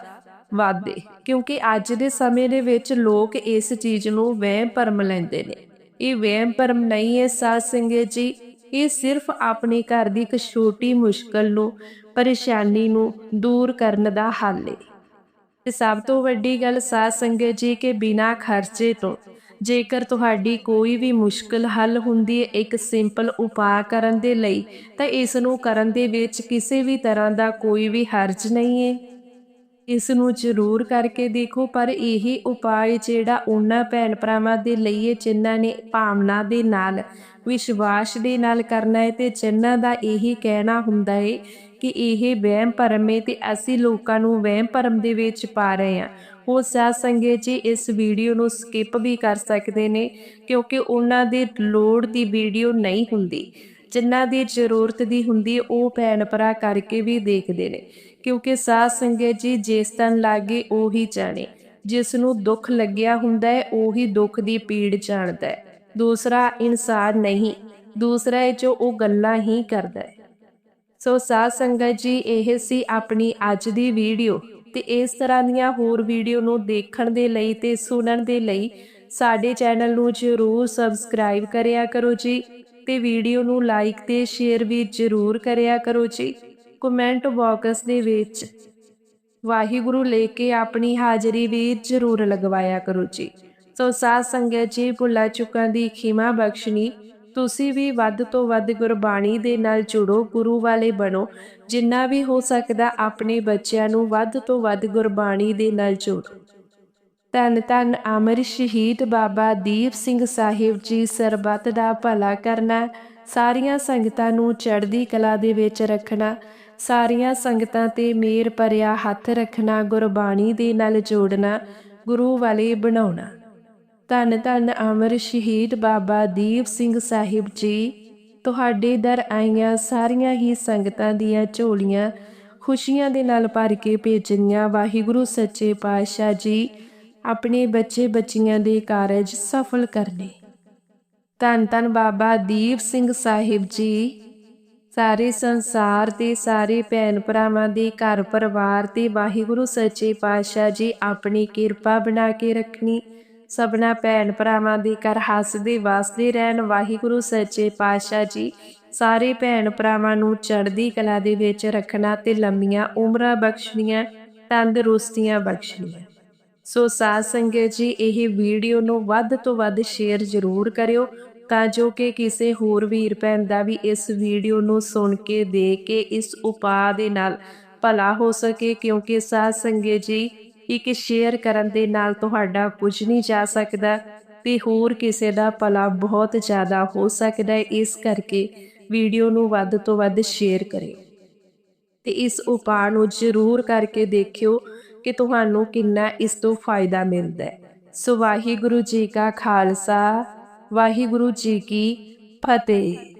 ਵਾਧੇ ਕਿਉਂਕਿ ਅੱਜ ਦੇ ਸਮੇਂ ਦੇ ਵਿੱਚ ਲੋਕ ਇਸ ਚੀਜ਼ ਨੂੰ ਵਹਿਮ ਭਰਮ ਲੈਂਦੇ ਨੇ। ਇਹ ਵਹਿਮ ਭਰਮ ਨਹੀਂ ਹੈ ਸਾਧ ਸੰਗਤ ਜੀ, ਇਹ ਸਿਰਫ ਆਪਣੇ ਘਰ ਦੀ ਇੱਕ ਛੋਟੀ ਮੁਸ਼ਕਲ ਨੂੰ, ਪਰੇਸ਼ਾਨੀ ਨੂੰ ਦੂਰ ਕਰਨ ਦਾ ਹੱਲ ਹੈ। ਤੇ ਸਭ ਤੋਂ ਵੱਡੀ ਗੱਲ ਸਾਧ ਸੰਗਤ ਜੀ ਕਿ ਬਿਨਾਂ ਖਰਚੇ ਤੋਂ ਜੇਕਰ ਤੁਹਾਡੀ ਕੋਈ ਵੀ ਮੁਸ਼ਕਲ ਹੱਲ ਹੁੰਦੀ ਹੈ ਇੱਕ ਸਿੰਪਲ ਉਪਾਅ ਕਰਨ ਦੇ ਲਈ, ਤਾਂ ਇਸ ਨੂੰ ਕਰਨ ਦੇ ਵਿੱਚ ਕਿਸੇ ਵੀ ਤਰ੍ਹਾਂ ਦਾ ਕੋਈ ਵੀ ਹਰਜ ਨਹੀਂ ਹੈ। ਇਸ ਨੂੰ ਜ਼ਰੂਰ ਕਰਕੇ ਦੇਖੋ, ਪਰ ਇਹੀ ਉਪਾਅ ਜਿਹੜਾ ਉਹਨਾਂ ਭੈਣ ਭਰਾਵਾਂ ਦੇ ਲਈ ਹੈ, ਜਿਨ੍ਹਾਂ ਨੇ ਭਾਵਨਾ ਦੇ ਨਾਲ, ਵਿਸ਼ਵਾਸ ਦੇ ਨਾਲ ਕਰਨਾ ਹੈ ਤੇ ਜਿਨ੍ਹਾਂ ਦਾ ਇਹੀ ਕਹਿਣਾ ਹੁੰਦਾ ਹੈ ਕਿ ਇਹ ਵਹਿਮ ਭਰਮ ਹੈ ਤੇ ਅਸੀਂ ਲੋਕਾਂ ਨੂੰ ਵਹਿਮ ਭਰਮ ਦੇ ਵਿੱਚ ਪਾ ਰਹੇ ਹਾਂ। ਉਹ ਸਾਧ ਸੰਗਤ ਜੀ, ਇਸ ਵੀਡੀਓ ਨੂੰ ਸਕਿਪ ਵੀ ਕਰ ਸਕਦੇ ਨੇ ਕਿਉਂਕਿ ਉਹਨਾਂ ਦੇ ਲੋੜ ਦੀ ਵੀਡੀਓ ਨਹੀਂ ਹੁੰਦੀ। ਜਿਨ੍ਹਾਂ ਦੀ ਜ਼ਰੂਰਤ ਦੀ ਹੁੰਦੀ, ਉਹ ਭੈਣ ਭਰਾ ਕਰਕੇ ਵੀ ਦੇਖਦੇ ਨੇ। ਕਿਉਂਕਿ ਸਾਧ ਸੰਗਤ ਜੀ, ਜਿਸ ਤਨ ਲਾਗੇ ਉਹੀ ਜਾਣੇ। ਜਿਸ ਨੂੰ ਦੁੱਖ ਲੱਗਿਆ ਹੁੰਦਾ ਹੈ, ਉਹੀ ਦੁੱਖ ਦੀ ਪੀੜ ਜਾਣਦਾ ਹੈ। ਦੂਸਰਾ ਇਨਸਾਨ ਨਹੀਂ, ਦੂਸਰਾ ਹੈ ਜੋ ਉਹ ਗੱਲਾਂ ਹੀ ਕਰਦਾ ਹੈ। ਸੋ ਸਾਧ ਸੰਗਤ ਜੀ, ਇਹ ਸੀ ਆਪਣੀ ਅੱਜ ਦੀ ਵੀਡੀਓ। ਤੇ ਇਸ ਤਰ੍ਹਾਂ ਦੀਆਂ ਹੋਰ ਵੀਡੀਓ ਨੂੰ ਦੇਖਣ ਦੇ ਲਈ ਤੇ ਸੁਣਨ ਦੇ ਲਈ ਸਾਡੇ ਚੈਨਲ ਨੂੰ ਜਰੂਰ ਸਬਸਕ੍ਰਾਈਬ ਕਰਿਆ ਕਰੋ ਜੀ ਤੇ ਵੀਡੀਓ ਨੂੰ ਲਾਈਕ ਤੇ ਸ਼ੇਅਰ ਵੀ ਜਰੂਰ ਕਰਿਆ ਕਰੋ ਜੀ। ਕਮੈਂਟ ਬਾਕਸ ਦੇ ਵਿੱਚ ਵਾਹਿਗੁਰੂ ਲੈ ਕੇ ਆਪਣੀ ਹਾਜ਼ਰੀ ਵੀ ਜਰੂਰ ਲਗਵਾਇਆ ਕਰੋ ਜੀ। ਸੋ ਸਾਧ ਸੰਗਤ ਜੀ, ਭੁੱਲਾ ਚੁੱਕਾਂ ਦੀ ਖਿਮਾ ਬਖਸ਼ਣੀ। ਤੁਸੀਂ ਵੀ ਵੱਧ ਤੋਂ ਵੱਧ ਗੁਰਬਾਣੀ ਦੇ ਨਾਲ ਜੁੜੋ, ਗੁਰੂ ਵਾਲੇ ਬਣੋ। ਜਿੰਨਾ ਵੀ ਹੋ ਸਕਦਾ ਆਪਣੇ ਬੱਚਿਆਂ ਨੂੰ ਵੱਧ ਤੋਂ ਵੱਧ ਗੁਰਬਾਣੀ ਦੇ ਨਾਲ ਜੋੜੋ। ਧੰਨ ਧੰਨ ਅਮਰ ਸ਼ਹੀਦ ਬਾਬਾ ਦੀਪ ਸਿੰਘ ਸਾਹਿਬ ਜੀ, ਸਰਬੱਤ ਦਾ ਭਲਾ ਕਰਨਾ, ਸਾਰੀਆਂ ਸੰਗਤਾਂ ਨੂੰ ਚੜ੍ਹਦੀ ਕਲਾ ਦੇ ਵਿੱਚ ਰੱਖਣਾ, ਸਾਰੀਆਂ ਸੰਗਤਾਂ ਤੇ ਮੇਰ ਭਰਿਆ ਹੱਥ ਰੱਖਣਾ, ਗੁਰਬਾਣੀ ਦੇ ਨਾਲ ਜੋੜਨਾ, ਗੁਰੂ ਵਾਲੇ ਬਣਾਉਣਾ। ਧੰਨ ਧੰਨ ਅਮਰ ਸ਼ਹੀਦ ਬਾਬਾ ਦੀਪ ਸਿੰਘ ਸਾਹਿਬ ਜੀ। ਤੁਹਾਡੇ ਦਰ ਆਈਆਂ ਸਾਰੀਆਂ ਹੀ ਸੰਗਤਾਂ ਦੀਆਂ ਝੋਲੀਆਂ ਖੁਸ਼ੀਆਂ ਦੇ ਨਾਲ ਭਰ ਕੇ ਭੇਜੀਆਂ ਵਾਹਿਗੁਰੂ ਸੱਚੇ ਪਾਤਸ਼ਾਹ ਜੀ, ਆਪਣੇ ਬੱਚੇ ਬੱਚੀਆਂ ਦੇ ਕਾਰਜ ਸਫਲ ਕਰਨੇ। ਧੰਨ ਧੰਨ ਬਾਬਾ ਦੀਪ ਸਿੰਘ ਸਾਹਿਬ ਜੀ, ਸਾਰੇ ਸੰਸਾਰ ਦੇ ਸਾਰੇ ਭੈਣ ਭਰਾਵਾਂ ਦੇ ਘਰ ਪਰਿਵਾਰ ਤੇ ਵਾਹਿਗੁਰੂ ਸੱਚੇ ਪਾਤਸ਼ਾਹ ਜੀ, ਆਪਣੀ ਕਿਰਪਾ ਬਣਾ ਕੇ ਰੱਖਣੀ। ਸਭਨਾ ਭੈਣ ਭਰਾਵਾਂ ਦੇ ਘਰ ਹੱਸਦੇ ਵਸਦੇ ਰਹਿਣ ਵਾਹਿਗੁਰੂ ਸੱਚੇ ਪਾਤਸ਼ਾਹ ਜੀ। ਸਾਰੇ ਭੈਣ ਭਰਾਵਾਂ ਨੂੰ ਚੜ੍ਹਦੀ ਕਲਾ ਦੇ ਵਿੱਚ ਰੱਖਣਾ ਤੇ ਲੰਮੀਆਂ ਉਮਰਾਂ ਬਖਸ਼ਣੀਆਂ, ਤੰਦਰੁਸਤੀਆਂ ਬਖਸ਼ਣੀਆਂ। ਸੋ ਸਾਧ ਸੰਗਤ ਜੀ, ਇਹ ਵੀਡੀਓ ਨੂੰ ਵੱਧ ਤੋਂ ਵੱਧ ਸ਼ੇਅਰ ਜ਼ਰੂਰ ਕਰਿਓ ਤਾਂ ਜੋ ਕਿ ਕਿਸੇ ਹੋਰ ਵੀਰ ਭੈਣ ਦਾ ਵੀ ਇਸ ਵੀਡੀਓ ਨੂੰ ਸੁਣ ਕੇ, ਦੇਖ ਕੇ, ਇਸ ਉਪਾਅ ਦੇ ਨਾਲ ਭਲਾ ਹੋ ਸਕੇ। ਕਿਉਂਕਿ ਸਾਧ ਸੰਗਤ ਜੀ ਇੱਕ ਸ਼ੇਅਰ ਕਰਨ ਦੇ ਨਾਲ ਤੁਹਾਡਾ ਕੁਝ ਨਹੀਂ ਜਾ ਸਕਦਾ ਤੇ ਹੋਰ ਕਿਸੇ ਦਾ ਭਲਾ ਬਹੁਤ ਜ਼ਿਆਦਾ ਹੋ ਸਕਦਾ ਹੈ, ਇਸ ਕਰਕੇ ਵੀਡੀਓ ਨੂੰ ਵੱਧ ਤੋਂ ਵੱਧ ਸ਼ੇਅਰ ਕਰਿਓ। ਤੇ ਇਸ ਉਪਾਅ ਨੂੰ ਜ਼ਰੂਰ ਕਰਕੇ ਦੇਖਿਓ ਕਿ ਤੁਹਾਨੂੰ ਕਿੰਨਾ ਇਸ ਤੋਂ ਫਾਇਦਾ ਮਿਲਦਾ ਹੈ। ਸੋ ਵਾਹਿਗੁਰੂ ਜੀ ਕਾ ਖਾਲਸਾ, ਵਾਹਿਗੁਰੂ ਜੀ ਕੀ ਫਤਿਹ।